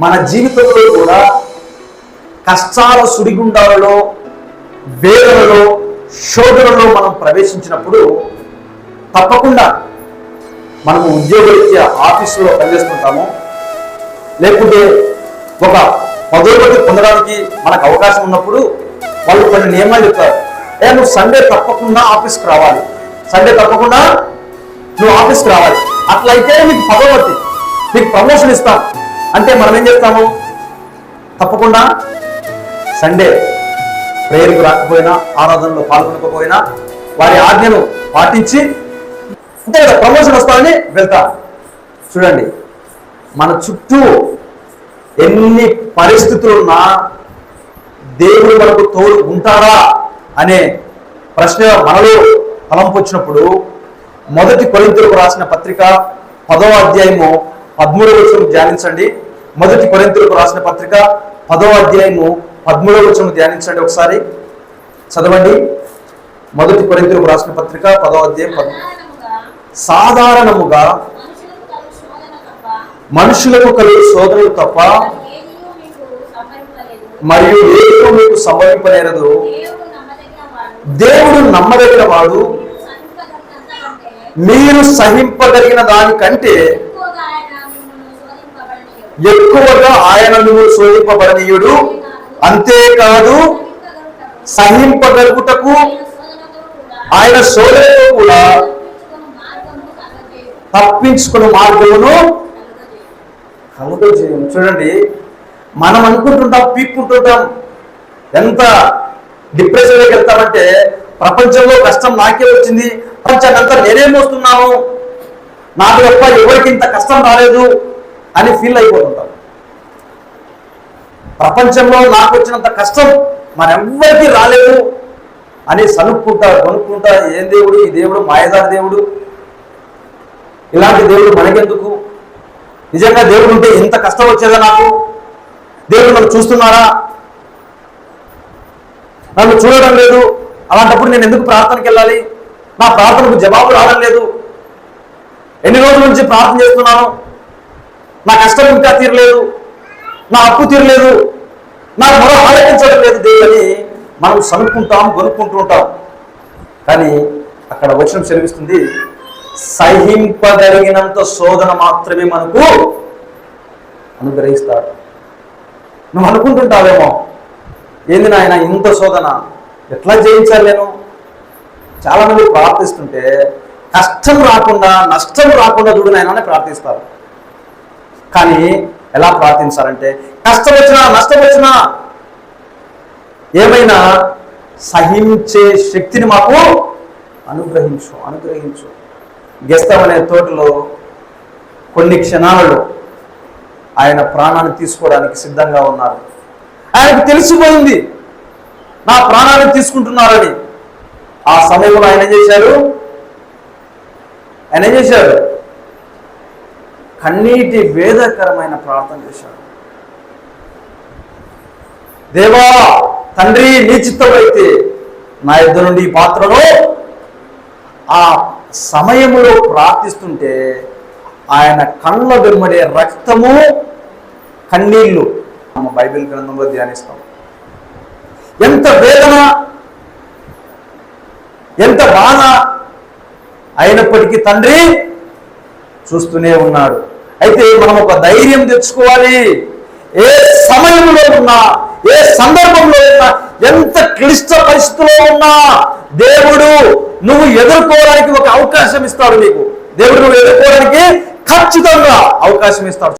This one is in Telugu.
మన జీవితంలో కూడా కష్టాల సుడిగుండాలలో వేదనలో శోధనలో మనం ప్రవేశించినప్పుడు తప్పకుండా మనము ఉద్యోగరీత్యా ఆఫీసులో పనిచేస్తుంటాము. లేకుంటే ఒక పదోగతి పొందడానికి మనకు అవకాశం ఉన్నప్పుడు వాళ్ళు కొన్ని నియమాలు చెప్తారు. ఏ నువ్వు సండే తప్పకుండా ఆఫీస్కి రావాలి. సండే తప్పకుండా నువ్వు ఆఫీస్కి రావాలి. అట్లయితే నీకు పదోగతి నీకు ప్రమోషన్ ఇస్తాను. అంటే మనం ఏం చేస్తాము? తప్పకుండా సండే ప్రేయర్కు రాకపోయినా ఆరాధనలో పాల్గొనకపోయినా వారి ఆజ్ఞను పాటించి అంతే కదా ప్రమోషన్ వస్తామని వెళ్తా చూడండి మన చుట్టూ ఎన్ని పరిస్థితులు ఉన్నా దేవుడు మనకు తోడు ఉంటారా అనే ప్రశ్న మనలో తలంపు వచ్చినప్పుడు మొదటి కొరింతలకు రాసిన పత్రిక పదవ అధ్యాయము పదమూడవ వచనం ధ్యానించండి మొదటి కొరింతలకు రాసిన పత్రిక పదవ అధ్యాయము పదమూడవ వచనం ధ్యానించండి ఒకసారి చదవండి మొదటి కొరింతలకు రాసిన పత్రిక పదవ అధ్యాయం సాధారణముగా మనుషులకు కలుగు తప్ప శోధనలు తప్ప మీకు సంభవింపలేదు. మరియు ఏదో మీకు సంభవింపలేరదు దేవుడు నమ్మదగిన వాడు. మీరు మీరు సహింపగలిగిన దానికంటే ఎక్కువగా ఆయన మిమ్మల్ని శోధింపబడనీయడు. ఎక్కువగా ఆయన నువ్వు శోధింపబడనీయుడు అంతేకాదు సహింపగలుగుటకు ఆయన శోధనతో కూడా తప్పించుకున్న మార్గమును కలుగజేయం చూడండి మనం అనుకుంటుంటాం పీక్కుంటుంటాం ఎంత డిప్రెషన్లోకి వెళ్తామంటే ప్రపంచంలో కష్టం నాకే వచ్చింది ప్రపంచాన్ని అంతా నేనే మోస్తున్నాను నాకు తప్ప ఎవరికి ఇంత కష్టం రాలేదు అని ఫీల్ అయిపోతుంటారు ప్రపంచంలో నాకు వచ్చినంత కష్టం మరెవ్వరికి రాలేదు అని సనుక్కుంటా కొనుక్కుంటా ఏం దేవుడు? ఈ దేవుడు మాయదారి దేవుడు. ఇలాంటి దేవుడు మనకెందుకు? నిజంగా దేవుడు ఉంటే ఇంత కష్టం వచ్చేదా నాకు? దేవుడు నన్ను చూస్తున్నారా? నన్ను చూడడం లేదు. అలాంటప్పుడు నేను ఎందుకు ప్రార్థనకి వెళ్ళాలి? నా ప్రార్థనకు జవాబు రావడం లేదు. ఎన్ని రోజుల నుంచి ప్రార్థన చేస్తున్నాను? నా కష్టం ఇంకా తీరలేదు నా అప్పు తీరలేదు నాకు మరో ఆలోచించడం లేదు దేవుని మనం సనుక్కుంటాం కొనుక్కుంటూ ఉంటాం. కానీ అక్కడ వచనం సెలవిస్తుంది సహింపగలిగినంత శోధన మాత్రమే మనకు అనుగ్రహిస్తాడు. నువ్వు అనుకుంటుంటావేమో ఏంది నాయన ఇంత శోధన ఎట్లా జయించాలి నేను? చాలామంది ప్రార్థిస్తుంటే కష్టం రాకుండా నష్టం రాకుండా చూడు నాయన ప్రార్థిస్తారు. కానీ ఎలా ప్రార్థించాలంటే కష్టం వచ్చినా నష్టం వచ్చినా ఏమైనా సహించే శక్తిని మాకు అనుగ్రహించు అనుగ్రహించు. గెస్తం అనే తోటలో కొన్ని క్షణాలలో ఆయన ప్రాణాన్ని తీసుకోవడానికి సిద్ధంగా ఉన్నారు. ఆయనకు తెలిసిపోయింది నా ప్రాణాన్ని తీసుకుంటున్నారని. ఆ సమయంలో ఆయన ఏం చేశారు? ఆయన ఏం చేశారు? కన్నీటి వేదకరమైన ప్రార్థన చేశాడు. దేవా తండ్రి నీ చిత్తమైతే నా ఇద్దరు నుండి ఈ పాత్రలో ఆ సమయంలో ప్రార్థిస్తుంటే ఆయన కళ్ళ వెంబడే రక్తము కన్నీళ్ళు మన బైబిల్ గ్రంథంలో ధ్యానిస్తాం. ఎంత వేదన ఎంత బాధ అయినప్పటికీ తండ్రి చూస్తూనే ఉన్నాడు. అయితే మనం ఒక ధైర్యం తెచ్చుకోవాలి. ఏ సమయంలో ఉన్నా ఏ సందర్భంలో ఉన్నా ఎంత క్లిష్ట పరిస్థితిలో ఉన్నా దేవుడు నువ్వు ఎదుర్కోవడానికి ఒక అవకాశం ఇస్తాడు నీకు. దేవుడు నువ్వు ఎదుర్కోవడానికి ఖచ్చితంగా అవకాశం ఇస్తాడు.